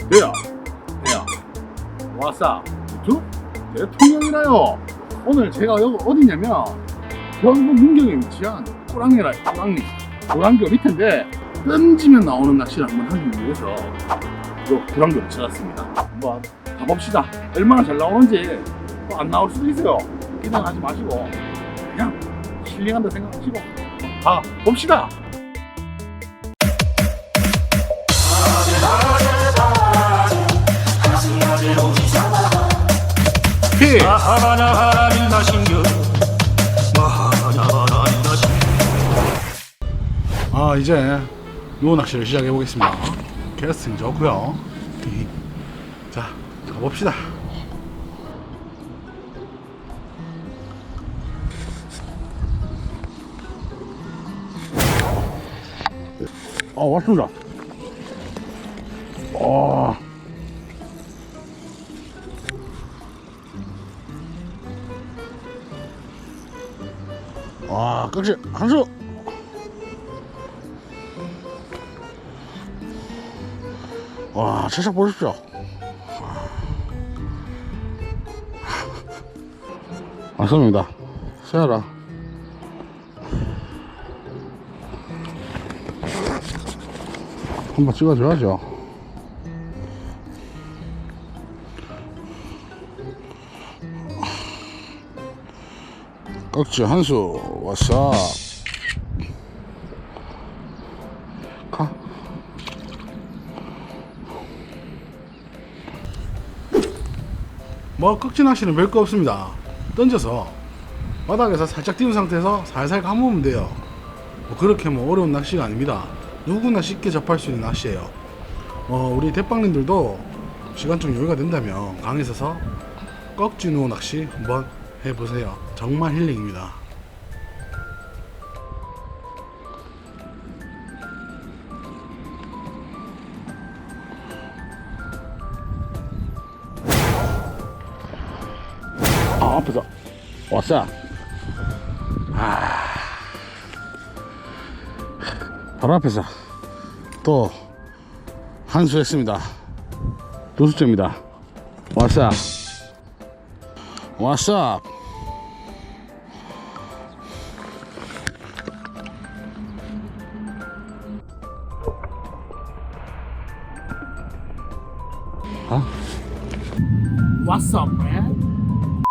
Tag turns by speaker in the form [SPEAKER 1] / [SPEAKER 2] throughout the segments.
[SPEAKER 1] 야야 야 왔어 저 대통령이라요. 오늘 제가 여기 어디냐면 경북 문경에 위치한 꼬랑리라 꼬랑리 고랑교 밑인데 던지면 나오는 낚시를 한번 하기 위해서 요 고랑교를 찾았습니다. 한번 가봅시다. 얼마나 잘 나오는지 또 안 나올 수도 있어요. 기대하지 마시고 그냥 힐링한다 생각하시고 가 봅시다 아 이제 노 낚시를 시작해 보겠습니다. 캐스팅 좋고요. 자 가봅시다. 아 왔습니다. 아. 와, 끝이 한수. 와, 세상 보십시오. 맞습니다. 세아라. 한번 찍어줘야죠. 깍지 한수 왔어. 가. 뭐 꺽지 낚시는 별거 없습니다. 던져서 바닥에서 살짝 띄운 상태에서 살살 감으면 돼요. 뭐 그렇게 뭐 어려운 낚시가 아닙니다. 누구나 쉽게 접할 수 있는 낚시예요. 어, 우리 대빵님들도 시간적 여유가 된다면 강에 서서 꺽지 누어 낚시 한번 해보세요. 정말 힐링입니다. 아, 앞에서 왔어. 아, 바로 앞에서 또 한수 했습니다. 두 수째입니다. 왔어. 왔어. What's up, man?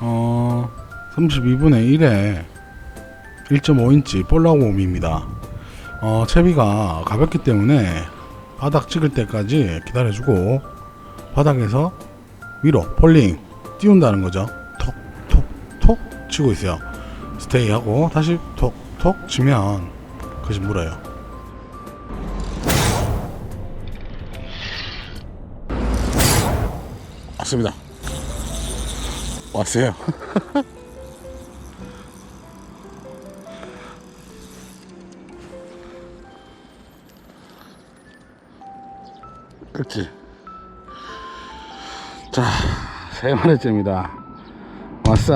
[SPEAKER 1] 어, 32분의 1에 1.5인치 볼라곰입니다. 어, 채비가 가볍기 때문에 바닥 찍을 때까지 기다려주고 바닥에서 위로 폴링 띄운다는 거죠. 톡, 톡, 톡 치고 있어요. 스테이 하고 다시 톡, 톡 치면 그것이 물어요. 왔습니다. 왔어요. 그렇지. 자, 세 마리째입니다. 왔어.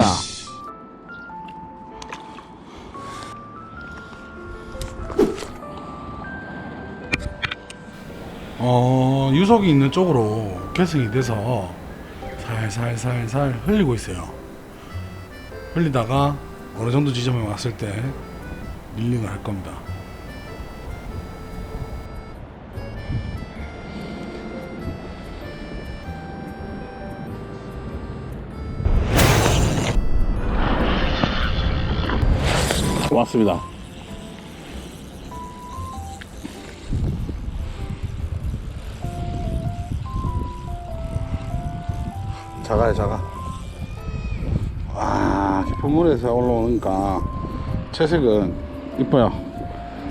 [SPEAKER 1] 어, 유속이 있는 쪽으로 계승이 돼서 살살살살 흘리고 있어요. 흘리다가 어느 정도 지점에 왔을 때 릴링을 할 겁니다. 왔습니다. 작아요, 작아. 와, 깊은 물에서 올라오니까 채색은 이뻐요.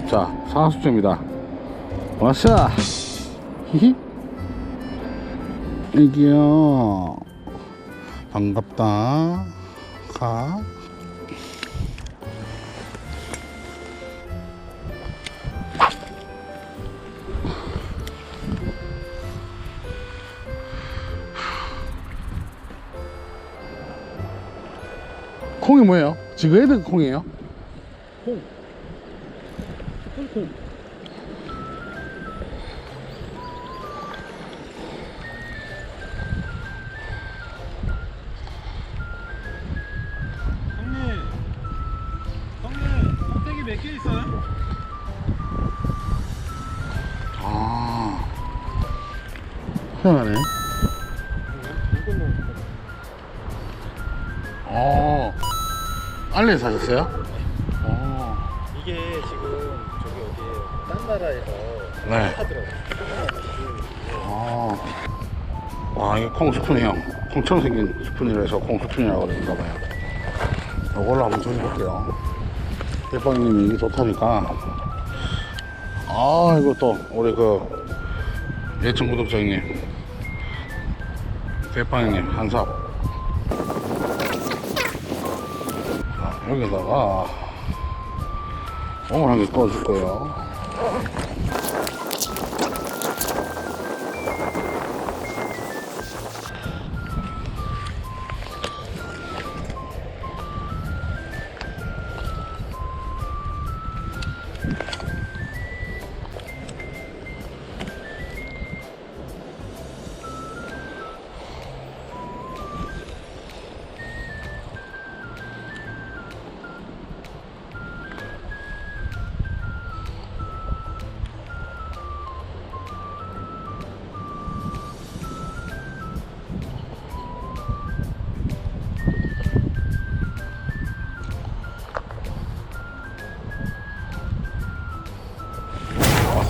[SPEAKER 1] 자, 상하수점입니다. 왔어! 히히. 애기야. 반갑다. 가. 콩이 뭐예요? 지그헤드 콩이에요?
[SPEAKER 2] 콩. 콩콩
[SPEAKER 3] 콩.
[SPEAKER 4] 형님, 형님, 껍데기 몇 개 있어요?
[SPEAKER 3] 아. 희한하네. 알레 사셨어요? 어.
[SPEAKER 4] 이게 지금 저기 어디 딴 나라에서
[SPEAKER 3] 네.
[SPEAKER 4] 하더라고요.
[SPEAKER 3] 아. 와, 이게 콩 스푼이요. 콩처럼 생긴 스푼이라 해서 콩 스푼이라고 그러는가 봐요. 이걸로 한번 조져볼게요. 대빵님이 이게 좋다니까. 아, 이거 또, 우리 그, 예청 구독자님. 대빵님, 한삽. 여기다가, 오물 한개 꺼줄 거예요.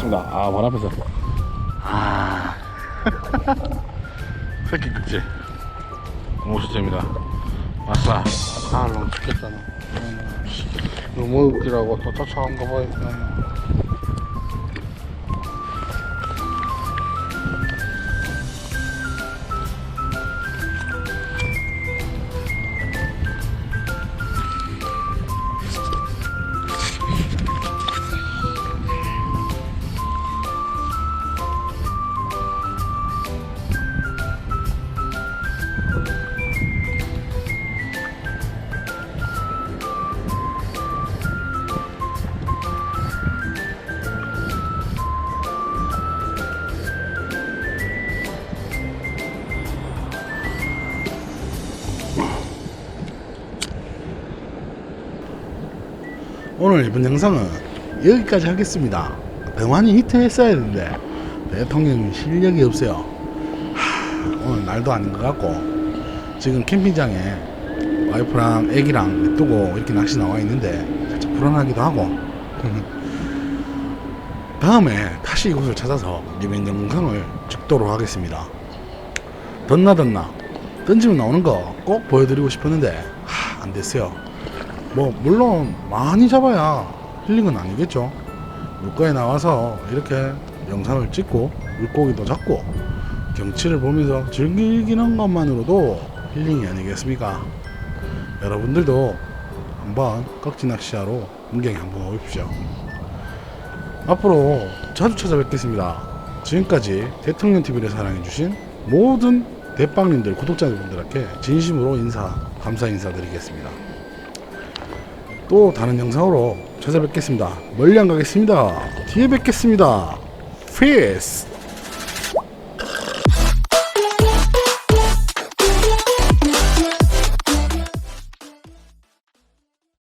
[SPEAKER 3] 왔습니다. 아, 문 앞에서. 아. 새끼 급지. 50점입니다. 아싸. 아, 너무 죽겠잖아. 너무 웃기라고 또 쫓아온 거 보니
[SPEAKER 1] 오늘 이번 영상은 여기까지 하겠습니다. 더 많이 히트했어야 되는데 대통령이 실력이 없어요. 하, 오늘 날도 아닌 것 같고 지금 캠핑장에 와이프랑 애기랑 냅두고 이렇게 낚시 나와 있는데 살짝 불안하기도 하고 다음에 다시 이곳을 찾아서 리벤 영상을 찍도록 하겠습니다. 덧나 덧나 던지면 나오는 거 꼭 보여드리고 싶었는데 하, 안 됐어요. 뭐 물론 많이 잡아야 힐링은 아니겠죠. 물가에 나와서 이렇게 영상을 찍고 물고기도 잡고 경치를 보면서 즐기는 것만으로도 힐링이 아니겠습니까? 여러분들도 한번 꺽지 낚시하러 문경에 한번 오십시오. 앞으로 자주 찾아뵙겠습니다. 지금까지 대통령TV를 사랑해주신 모든 대빵님들 구독자분들께 진심으로 인사 감사 인사드리겠습니다 또 다른 영상으로 찾아뵙겠습니다. 멀리 안 가겠습니다. 뒤에 뵙겠습니다. 피스!